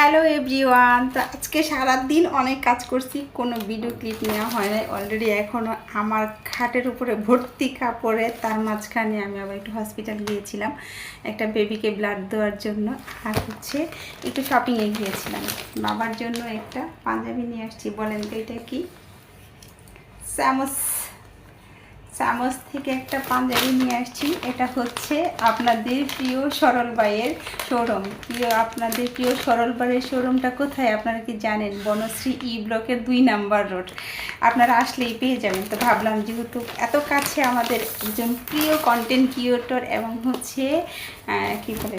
Hello everyone, তো আজকে সারাদিন অনেক কাজ করছি, কোনো ভিডিও ক্লিপ নেওয়া হয় নাই। অলরেডি এখনও আমার খাটের উপরে ভর্তি কাপড়ে, তার মাঝখানে আমি আবার একটু হসপিটাল গিয়েছিলাম, একটা বেবিকে ব্লাড দেওয়ার জন্য। আর হচ্ছে একটু শপিংয়ে গিয়েছিলাম। বাবার জন্য একটা পাঞ্জাবি নিয়ে আসছি, বলেন তো এটা কি? স্যামস চামচ থেকে একটা পাঞ্জাবি নিয়ে আসছি। এটা হচ্ছে আপনাদের প্রিয় সরল বাইয়ের শোরুম। প্রিয় আপনাদের প্রিয় সরল বাইয়ের শোরুমটা কোথায় আপনারা কি জানেন? বনশ্রী ই ব্লকের দুই নাম্বার রোড। আপনারা আসলেই পেয়ে যাবেন। তো ভাবলাম যেহেতু এত কাছে আমাদের একজন প্রিয় কন্টেন্ট ক্রিয়েটর এবং হচ্ছে কি বলে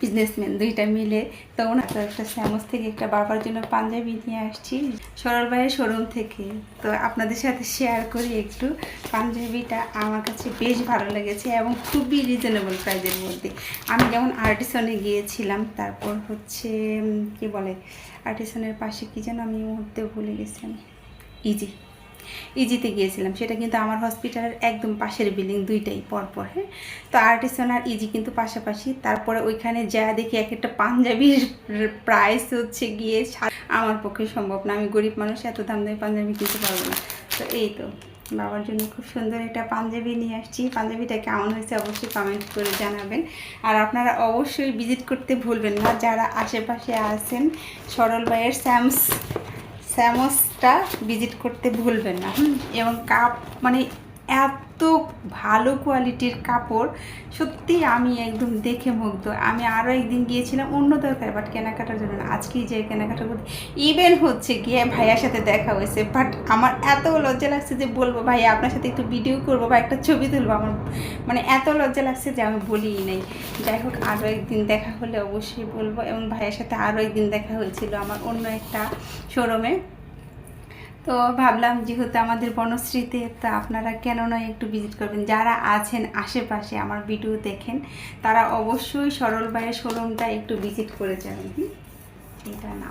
বিজনেসম্যান দুইটা মিলে। তো ওনার একটা স্যামস থেকে একটা বাবার জন্য পাঞ্জাবি নিয়ে আসছি, সরল ভাইয়ের শোরুম থেকে। তো আপনাদের সাথে শেয়ার করি একটু। পাঞ্জাবিটা আমার কাছে বেশ ভালো লেগেছে এবং খুবই রিজনেবল প্রাইজের মধ্যে। আমি যেমন আর্টিসনে গিয়েছিলাম, তারপর হচ্ছে কি বলে? আর্টিসনের পাশে কি যেন আমি মুহূর্তে ভুলে গেছি আমি। ইজি ইজিতে গিয়েছিলাম, সেটা কিন্তু আমার হসপিটালের একদম পাশের বিল্ডিং দুইটাই পরপর হ্যাঁ? তো আর্টিসন আর ইজি কিন্তু পাশাপাশি, তারপরে ওইখানে যা দেখি এক একটা পাঞ্জাবির প্রাইস হচ্ছে গিয়ে আমার পক্ষে সম্ভব না, আমি গরিব মানুষ, এত দাম দামি পাঞ্জাবি কিনতে পারব না। তো এই তো, বাবার জন্য খুব সুন্দর একটা পাঞ্জাবি নিয়ে আসছি। পাঞ্জাবিটা কেমন হয়েছে অবশ্যই কমেন্ট করে জানাবেন। আর আপনারা অবশ্যই ভিজিট করতে ভুলবেন না, যারা আশেপাশে আছেন, সরল ভাইয়ের স্যামস স্যামসটা ভিজিট করতে ভুলবেন না। এবং কাপ মানে এত ভালো কোয়ালিটির কাপড়। সত্যি আমি একদম দেখে মুগ্ধ। আমি আরও একদিন গিয়েছিলাম অন্য দরকার বাট কেনাকাটার জন্য আজকেই যে কেনাকাটা করতে ইভেন হচ্ছে গিয়ে ভাইয়ার সাথে দেখা হয়েছে। বাট আমার এত লজ্জা লাগছে যে বলব, ভাইয়া, আপনার সাথে একটু ভিডিও করব বা একটা ছবি তুলবো। আমার মানে এত লজ্জা লাগছে যে আমি বলিই নাই। যাই হোক আরও একদিন দেখা হলে অবশ্যই বলব। এবং ভাইয়ের সাথে আরও একদিন দেখা হয়েছিল আমার অন্য একটা শোরুমে তো ভাবলাম যেহেতু আমাদের বনশ্রীতে, তো আপনারা কেন নয় একটু ভিজিট করবেন যারা আছেন আশেপাশে আমার ভিডিও দেখেন, তারা অবশ্যই সরল বাইয়ের শোরুমটা একটু ভিজিট করে যাবেন? এটা না?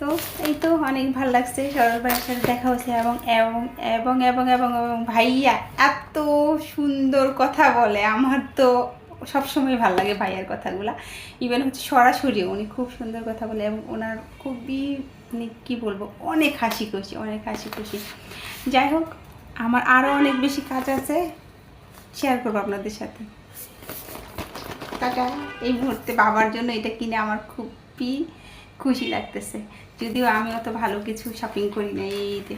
তো এই তো অনেক ভালো লাগছে সরল ভাইয়ের সাথে দেখা এবং এবং এবং এবং এবং এবং ভাইয়া এত সুন্দর কথা বলে, আমার তো সবসময় ভালো লাগে ভাইয়ার কথাগুলা। ইভেন হচ্ছে সরাসরি উনি খুব সুন্দর কথা বলে এবং ওনার খুবই মানে কী বলব, অনেক হাসি খুশি, অনেক হাসি খুশি। যাই হোক, আমার আরও অনেক বেশি কাজ আছে। শেয়ার করব আপনাদের সাথে। টাটা। এই মুহূর্তে বাবার জন্য এটা কিনে আমার খুবই খুশি লাগতেছে। যদিও আমি অত ভালো কিছু শপিং করি না এই ঈদে।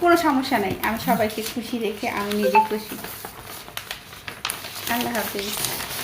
কোনো সমস্যা নাই, আমি সবাইকে খুশি রেখে আমি নিজে খুশি। kind of have these